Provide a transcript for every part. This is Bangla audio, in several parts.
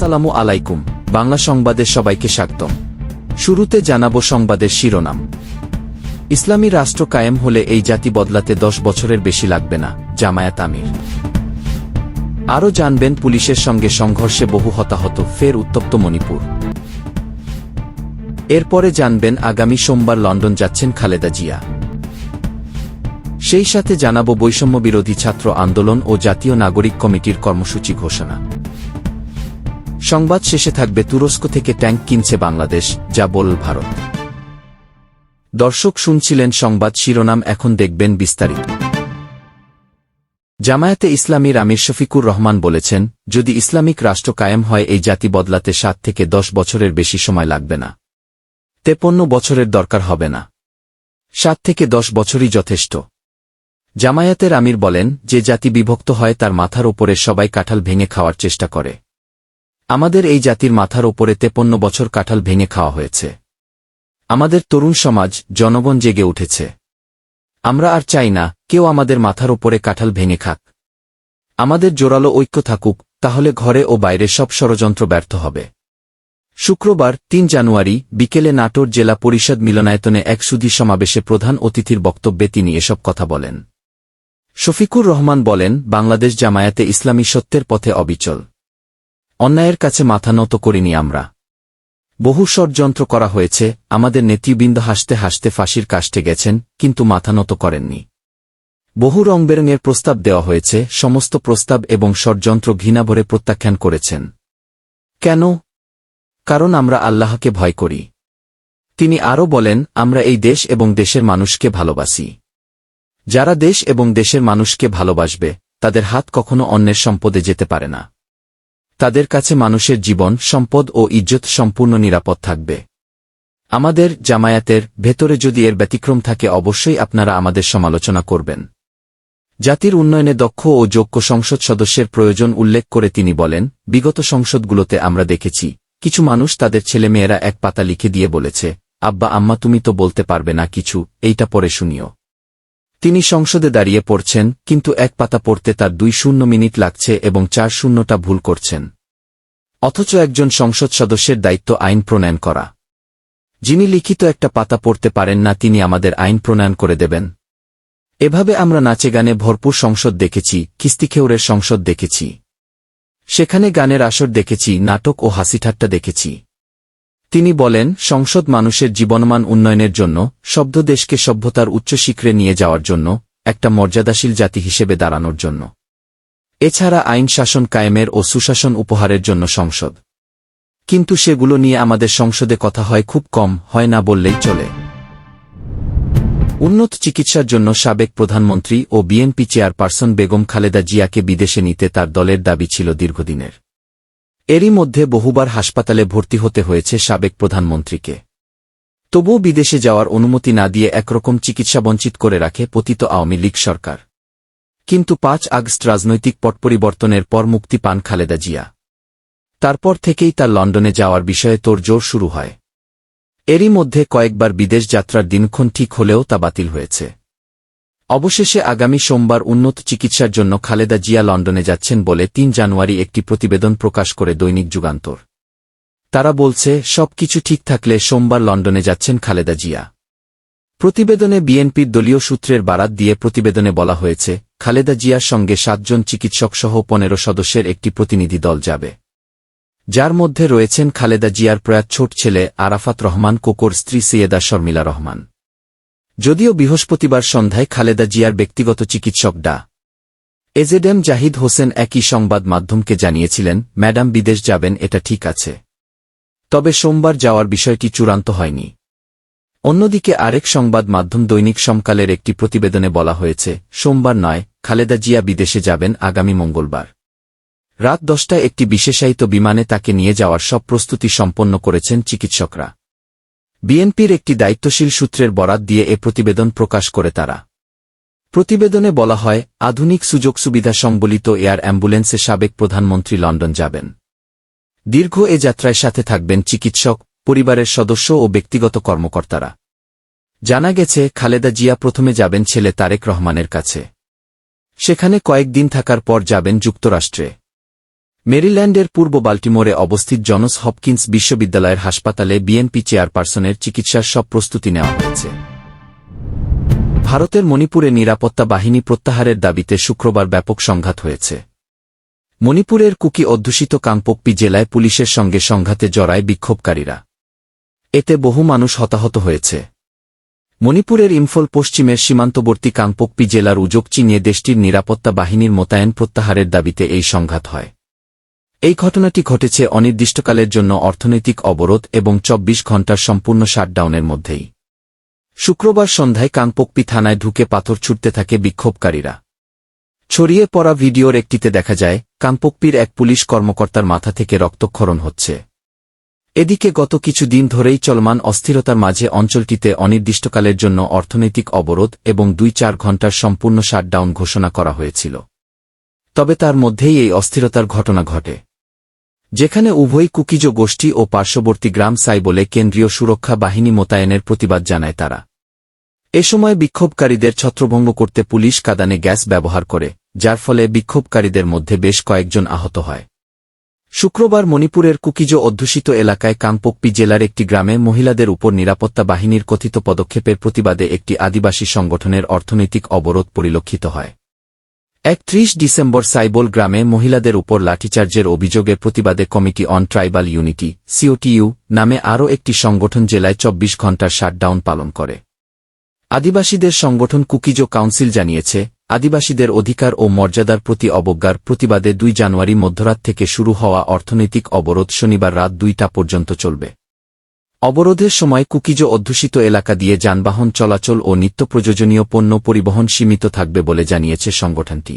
আসসালামু আলাইকুম, বাংলা সংবাদে সবাইকে স্বাগতম। শুরুতে জানাব সংবাদের শিরোনাম। ইসলামী রাষ্ট্র কায়েম হলে এই জাতি বদলাতে দশ বছরের বেশি লাগবে না, জামায়াত আমির। আরও জানবেন পুলিশের সঙ্গে সংঘর্ষে বহু হতাহত, ফের উত্তপ্ত মণিপুর। এরপরে জানবেন আগামী সোমবার লন্ডন যাচ্ছেন খালেদা জিয়া। সেই সাথে জানাব বৈষম্য বিরোধী ছাত্র আন্দোলন ও জাতীয় নাগরিক কমিটির কর্মসূচি ঘোষণা। সংবাদ শেষে থাকবে তুরস্ক থেকে ট্যাঙ্ক কিনছে বাংলাদেশ, যা বলল ভারত। দর্শক শুনছিলেন সংবাদ শিরোনাম, এখন দেখবেন বিস্তারিত। জামায়াতে ইসলামীর আমির শফিকুর রহমান বলেছেন, যদি ইসলামিক রাষ্ট্র কায়েম হয়, এই জাতি বদলাতে সাত থেকে দশ বছরের বেশি সময় লাগবে না। তেপন্ন বছরের দরকার হবে না। সাত থেকে দশ বছরই যথেষ্ট। জামায়াতের আমির বলেন, যে জাতি বিভক্ত হয়, তার মাথার ওপরে সবাই কাঁঠাল ভেঙে খাওয়ার চেষ্টা করে। আমাদের এই জাতির মাথার ওপরে তেপন্ন বছর কাঁঠাল ভেঙে খাওয়া হয়েছে। আমাদের তরুণ সমাজ, জনগণ জেগে উঠেছে। আমরা আর চাই না, কেউ আমাদের মাথার ওপরে কাঁঠাল ভেঙে খাক। আমাদের জোরালো ঐক্য থাকুক, তাহলে ঘরে ও বাইরে সব ষড়যন্ত্র ব্যর্থ হবে। শুক্রবার, তিন জানুয়ারি, বিকেলে নাটোর জেলা পরিষদ মিলনায়তনে এক সুধী সমাবেশে প্রধান অতিথির বক্তব্যে তিনি এসব কথা বলেন। শফিকুর রহমান বলেন, বাংলাদেশ জামায়াতে ইসলামী সত্যের পথে অবিচল। অন্যায়ের কাছে মাথা নত করিনি আমরা। বহু ষড়যন্ত্র করা হয়েছে, আমাদের নেতৃবৃন্দ হাসতে হাসতে ফাঁসির কাষ্টে গেছেন, কিন্তু মাথা নত করেননি। বহু রংবেরঙের প্রস্তাব দেওয়া হয়েছে, সমস্ত প্রস্তাব এবং ষড়যন্ত্র ঘৃণাভরে প্রত্যাখ্যান করেছেন। কেন? কারণ আমরা আল্লাহকে ভয় করি। তিনি আরও বলেন, আমরা এই দেশ এবং দেশের মানুষকে ভালোবাসি। যারা দেশ এবং দেশের মানুষকে ভালোবাসবে, তাদের হাত কখনো অন্যের সম্পদে যেতে পারে না। তাদের কাছে মানুষের জীবন, সম্পদ ও ইজ্জত সম্পূর্ণ নিরাপদ থাকবে। আমাদের জামায়াতের ভেতরে যদি এর ব্যতিক্রম থাকে, অবশ্যই আপনারা আমাদের সমালোচনা করবেন। জাতির উন্নয়নে দক্ষ ও যোগ্য সংসদ সদস্যের প্রয়োজন উল্লেখ করে তিনি বলেন, বিগত সংসদগুলোতে আমরা দেখেছি, কিছু মানুষ তাদের ছেলেমেয়েরা এক পাতা লিখে দিয়ে বলেছে, আব্বা, আম্মা, তুমি তো বলতে পারবে না কিছু, এইটা পরে শুনিও। তিনি সংসদে দাঁড়িয়ে পড়ছেন, কিন্তু এক পাতা পড়তে তার দুই শূন্য মিনিট লাগছে এবং চার শূন্যটা ভুল করছেন। অথচ একজন সংসদ সদস্যের দায়িত্ব আইন প্রণয়ন করা। যিনি লিখিত একটা পাতা পড়তে পারেন না, তিনি আমাদের আইন প্রণয়ন করে দেবেন। এভাবে আমরা নাচে গানে ভরপুর সংসদ দেখেছি কিস্তিখেউরের সংসদ দেখেছি। সেখানে গানের আসর দেখেছি, নাটক ও হাসিঠাট্টা দেখেছি। তিনি বলেন, সংসদ মানুষের জীবনমান উন্নয়নের জন্য, শব্দ দেশকে সভ্যতার উচ্চ শিখরে নিয়ে যাওয়ার জন্য, একটা মর্যাদাশীল জাতি হিসেবে দাঁড়ানোর জন্য। এছাড়া আইন শাসন কায়েমের ও সুশাসন উপহারের জন্য সংসদ। কিন্তু সেগুলো নিয়ে আমাদের সংসদে কথা হয় খুব কম, হয় না বললেই চলে। উন্নত চিকিৎসার জন্য সাবেক প্রধানমন্ত্রী ও বিএনপি চেয়ারপারসন বেগম খালেদা জিয়াকে বিদেশে নিতে তার দলের দাবি ছিল দীর্ঘদিনের। এরই মধ্যে বহুবার হাসপাতালে ভর্তি হতে হয়েছে সাবেক প্রধানমন্ত্রীকে। তবুও বিদেশে যাওয়ার অনুমতি না দিয়ে একরকম চিকিৎসা বঞ্চিত করে রাখে পতিত আওয়ামী লীগ সরকার। কিন্তু পাঁচ আগস্ট রাজনৈতিক পট পরিবর্তনের পর মুক্তি পান খালেদা জিয়া। তারপর থেকেই তার লন্ডনে যাওয়ার বিষয়ে তোড়জোড় শুরু হয়। এরই মধ্যে কয়েকবার বিদেশ যাত্রার দিনক্ষণ ঠিক হলেও তা বাতিল হয়েছে। অবশেষে আগামী সোমবার উন্নত চিকিৎসার জন্য খালেদা জিয়া লন্ডনে যাচ্ছেন বলে তিন জানুয়ারি একটি প্রতিবেদন প্রকাশ করে দৈনিক যুগান্তর। তারা বলছে সব কিছু ঠিক থাকলে সোমবার লন্ডনে যাচ্ছেন খালেদা জিয়া। প্রতিবেদনে বিএনপির দলীয় সূত্রের বারাত দিয়ে প্রতিবেদনে বলা হয়েছে, খালেদা জিয়ার সঙ্গে সাতজন চিকিৎসক সহ পনেরো সদস্যের একটি প্রতিনিধি দল যাবে। যার মধ্যে রয়েছেন খালেদা জিয়ার প্রয়াত ছোট ছেলে আরাফাত রহমান, কোকোর স্ত্রী সৈয়দা শর্মিলা রহমান। যদিও বৃহস্পতিবার সন্ধ্যায় খালেদা জিয়ার ব্যক্তিগত চিকিৎসক ডা। এজেডেম জাহিদ হোসেন একই সংবাদ মাধ্যমকে জানিয়েছিলেন, ম্যাডাম, বিদেশ যাবেন, এটা ঠিক আছে। তবে সোমবার যাওয়ার বিষয়টি চূড়ান্ত হয়নি। অন্যদিকে আরেক সংবাদ মাধ্যম দৈনিক সমকালের একটি প্রতিবেদনে বলা হয়েছে, সোমবার নয়, খালেদা জিয়া বিদেশে যাবেন আগামী মঙ্গলবার। রাত দশটায় একটি বিশেষায়িত বিমানে তাকে নিয়ে যাওয়ার সব প্রস্তুতি সম্পন্ন করেছেন চিকিৎসকরা। বিএনপির একটি দায়িত্বশীল সূত্রের বরাত দিয়ে এ প্রতিবেদন প্রকাশ করে তারা। প্রতিবেদনে বলা হয়, আধুনিক সুযোগ সুবিধা সংবলিত এয়ার অ্যাম্বুলেন্সে সাবেক প্রধানমন্ত্রী লন্ডন যাবেন। দীর্ঘ এ যাত্রায় সাথে থাকবেন চিকিৎসক পরিবারের সদস্য ও ব্যক্তিগত কর্মকর্তারা। জানা গেছে, খালেদা জিয়া প্রথমে যাবেন ছেলে তারেক রহমানের কাছে। সেখানে কয়েকদিন থাকার পর যাবেন যুক্তরাষ্ট্রে। মেরিল্যান্ডের পূর্ব বাল্টিমোরে অবস্থিত জনস হপকিন্স বিশ্ববিদ্যালয়ের হাসপাতালে বিএনপি চেয়ারপারসনের চিকিৎসার সব প্রস্তুতি নেওয়া হয়েছে। ভারতের মণিপুরে নিরাপত্তা বাহিনী প্রত্যাহারের দাবিতে শুক্রবার ব্যাপক সংঘাত হয়েছে। মণিপুরের কুকি অধ্যুষিত কাংপোকপি জেলায় পুলিশের সঙ্গে সংঘাতে জড়ায় বিক্ষোভকারীরা। এতে বহু মানুষ হতাহত হয়েছে। মণিপুরের ইম্ফল পশ্চিমের সীমান্তবর্তী কাংপোকপি জেলার উজোগ চিনিয়ে দেশটির নিরাপত্তা বাহিনীর মোতায়েন প্রত্যাহারের দাবিতে এই সংঘাত হয়। এই ঘটনাটি ঘটেছে অনির্দিষ্টকালের জন্য অর্থনৈতিক অবরোধ এবং চব্বিশ ঘণ্টার সম্পূর্ণ শাটডাউনের মধ্যেই। শুক্রবার সন্ধ্যায় কাংপোকপি থানায় ঢুকে পাথর ছুটতে থাকে বিক্ষোভকারীরা। ছড়িয়ে পড়া ভিডিওর একটিতে দেখা যায়, কাংপোকপির এক পুলিশ কর্মকর্তার মাথা থেকে রক্তক্ষরণ হচ্ছে। এদিকে গত কিছু দিন ধরেই চলমান অস্থিরতার মাঝে অঞ্চলটিতে অনির্দিষ্টকালের জন্য অর্থনৈতিক অবরোধ এবং দুই চার ঘণ্টার সম্পূর্ণ শাটডাউন ঘোষণা করা হয়েছিল। তবে তার মধ্যেই এই অস্থিরতার ঘটনা ঘটে। যেখানে উভয় কুকিজ গোষ্ঠী ও পার্শ্ববর্তী গ্রাম সাই বলে কেন্দ্রীয় সুরক্ষা বাহিনী মোতায়েনের প্রতিবাদ জানায় তারা। এ সময় বিক্ষোভকারীদের ছত্রভঙ্গ করতে পুলিশ কাদানে গ্যাস ব্যবহার করে, যার ফলে বিক্ষোভকারীদের মধ্যে বেশ কয়েকজন আহত হয়। শুক্রবার মণিপুরের কুকিজো অধ্যুষিত এলাকায় কাংপোকপি জেলার একটি গ্রামে মহিলাদের উপর নিরাপত্তা বাহিনীর কথিত পদক্ষেপের প্রতিবাদে একটি আদিবাসী সংগঠনের অর্থনৈতিক অবরোধ পরিলক্ষিত হয়। একত্রিশ ডিসেম্বর সাইবল গ্রামে মহিলাদের উপর লাঠিচার্জের অভিযোগের প্রতিবাদে committee on tribal unity, COTU, নামে আরও একটি সংগঠন জেলায় চব্বিশ ঘণ্টার শাটডাউন পালন করে। আদিবাসীদের সংগঠন কুকিজো কাউন্সিল জানিয়েছে আদিবাসীদের অধিকার ও মর্যাদার প্রতি অবজ্ঞার প্রতিবাদে দুই জানুয়ারি মধ্যরাত থেকে শুরু হওয়া অর্থনৈতিক অবরোধ শনিবার রাত দুইটা পর্যন্ত চলবে। অবরোধের সময় কুকিজো অধ্যুষিত এলাকা দিয়ে যানবাহন চলাচল ও নিত্য প্রয়োজনীয় পণ্য পরিবহন সীমিত থাকবে বলে জানিয়েছে সংগঠনটি।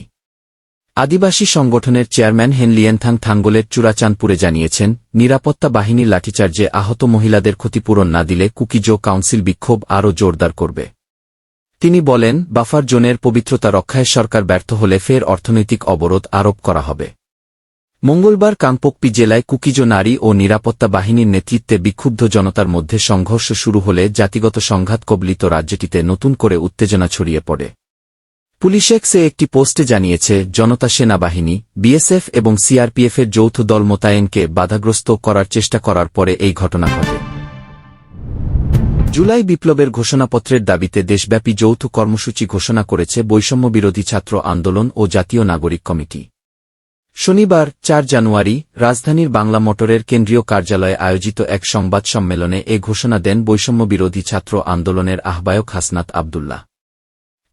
আদিবাসী সংগঠনের চেয়ারম্যান হেনলিয়েনথাং থাঙ্গলের চূড়াচাঁদপুরে জানিয়েছেন, নিরাপত্তা বাহিনীর লাঠিচার্জে আহত মহিলাদের ক্ষতিপূরণ না দিলে কুকিজো কাউন্সিল বিক্ষোভ আরও জোরদার করবে। তিনি বলেন, বাফার জোনের পবিত্রতা রক্ষায় সরকার ব্যর্থ হলে ফের অর্থনৈতিক অবরোধ আরোপ করা হবে। মঙ্গলবার কাংপোকপি জেলায় কুকিজো নারী ও নিরাপত্তা বাহিনীর নেতৃত্বে বিক্ষুব্ধ জনতার মধ্যে সংঘর্ষ শুরু হলে জাতিগত সংঘাত কবলিত রাজ্যটিতে নতুন করে উত্তেজনা ছড়িয়ে পড়ে। পুলিশেক্সে একটি পোস্টে জানিয়েছে, জনতা সেনাবাহিনী, বিএসএফ এবং সিআরপিএফের যৌথ দল মোতায়েনকে বাধাগ্রস্ত করার চেষ্টা করার পরে এই ঘটনা ঘটে। জুলাই বিপ্লবের ঘোষণাপত্রের দাবিতে দেশব্যাপী যৌথ কর্মসূচি ঘোষণা করেছে বৈষম্য বিরোধী ছাত্র আন্দোলন ও জাতীয় নাগরিক কমিটি। শনিবার, চার জানুয়ারি, রাজধানীর বাংলা মোটরের কেন্দ্রীয় কার্যালয়ে আয়োজিত এক সংবাদ সম্মেলনে এ ঘোষণা দেন বৈষম্য বিরোধী ছাত্র আন্দোলনের আহ্বায়ক হাসনাত আবদুল্লাহ।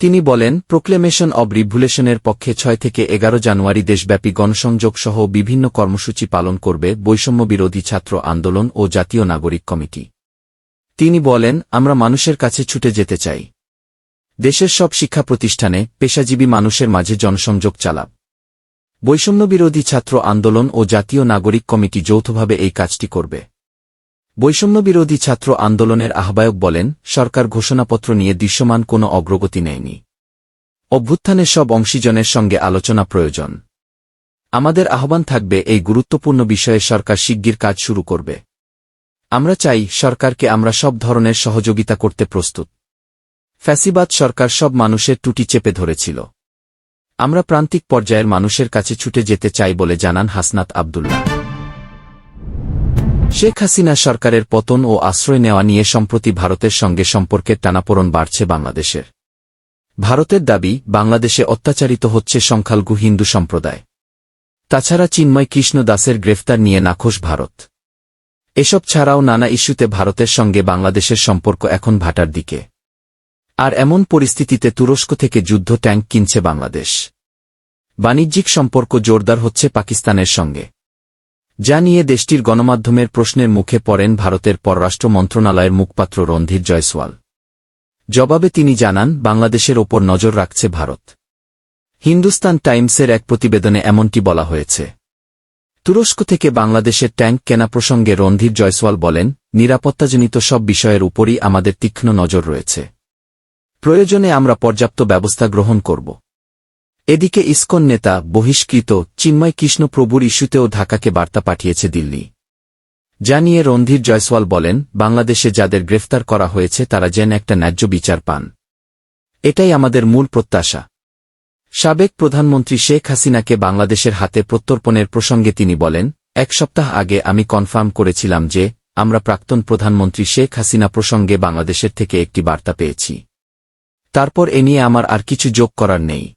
তিনি বলেন, প্রোক্লেমেশন অব রিভুলেশনের পক্ষে ছয় থেকে এগারো জানুয়ারি দেশব্যাপী গণসংযোগ সহ বিভিন্ন কর্মসূচি পালন করবে বৈষম্য বিরোধী ছাত্র আন্দোলন ও জাতীয় নাগরিক কমিটি। তিনি বলেন, আমরা মানুষের কাছে ছুটে যেতে চাই। দেশের সব শিক্ষা প্রতিষ্ঠানে পেশাজীবী মানুষের মাঝে জনসংযোগ চালাব। বৈষম্যবিরোধী ছাত্র আন্দোলন ও জাতীয় নাগরিক কমিটি যৌথভাবে এই কাজটি করবে। বৈষম্যবিরোধী ছাত্র আন্দোলনের আহ্বায়ক বলেন, সরকার ঘোষণাপত্র নিয়ে দৃশ্যমান কোনো অগ্রগতি নেয়নি। অভ্যুত্থানের সব অংশীজনের সঙ্গে আলোচনা প্রয়োজন। আমাদের আহ্বান থাকবে এই গুরুত্বপূর্ণ বিষয়ে সরকার শিগগির কাজ শুরু করবে। আমরা চাই সরকারকে আমরা সব ধরনের সহযোগিতা করতে প্রস্তুত। ফ্যাসিবাদ সরকার সব মানুষের টুটি চেপে ধরেছিল। আমরা প্রান্তিক পর্যায়ের মানুষের কাছে ছুটে যেতে চাই বলে জানান হাসনাত আবদুল্লাহ। শেখ হাসিনা সরকারের পতন ও আশ্রয় নেওয়া নিয়ে সম্প্রতি ভারতের সঙ্গে সম্পর্কের টানাপোড়ন বাড়ছে বাংলাদেশের। ভারতের দাবি, বাংলাদেশে অত্যাচারিত হচ্ছে সংখ্যালঘু হিন্দু সম্প্রদায়। তাছাড়া চিন্ময় কৃষ্ণ দাসের গ্রেফতার নিয়ে নাখোশ ভারত। এসব ছাড়াও নানা ইস্যুতে ভারতের সঙ্গে বাংলাদেশের সম্পর্ক এখন ভাটার দিকে। আর এমন পরিস্থিতিতে তুরস্ক থেকে যুদ্ধ ট্যাঙ্ক কিনছে বাংলাদেশ। বাণিজ্যিক সম্পর্ক জোরদার হচ্ছে পাকিস্তানের সঙ্গে। যা নিয়ে দেশটির গণমাধ্যমের প্রশ্নের মুখে পড়েন ভারতের পররাষ্ট্র মন্ত্রণালয়ের মুখপাত্র রণধীর জয়সওয়াল। জবাবে তিনি জানান, বাংলাদেশের ওপর নজর রাখছে ভারত। হিন্দুস্তান টাইমসের এক প্রতিবেদনে এমনটি বলা হয়েছে। তুরস্ক থেকে বাংলাদেশের ট্যাঙ্ক কেনা প্রসঙ্গে রণধীর জয়সওয়াল বলেন, নিরাপত্তাজনিত সব বিষয়ের উপরই আমাদের তীক্ষ্ণ নজর রয়েছে। প্রয়োজনে আমরা পর্যাপ্ত ব্যবস্থা গ্রহণ করব। এদিকে ইস্কন নেতা বহিষ্কৃত চিন্ময় কৃষ্ণপ্রভুর ইস্যুতেও ঢাকাকে বার্তা পাঠিয়েছে দিল্লি। যা নিয়ে রণধীর জয়সওয়াল বলেন, বাংলাদেশে যাদের গ্রেফতার করা হয়েছে তারা যেন একটা ন্যায্য বিচার পান। এটাই আমাদের মূল প্রত্যাশা। সাবেক প্রধানমন্ত্রী শেখ হাসিনাকে বাংলাদেশের হাতে প্রত্যর্পণের প্রসঙ্গে তিনি বলেন, এক সপ্তাহ আগে আমি কনফার্ম করেছিলাম যে, আমরা প্রাক্তন প্রধানমন্ত্রী শেখ হাসিনা প্রসঙ্গে বাংলাদেশের থেকে একটি বার্তা পেয়েছি। তারপর এ নিয়ে আমার আর কিছু যোগ করার নেই।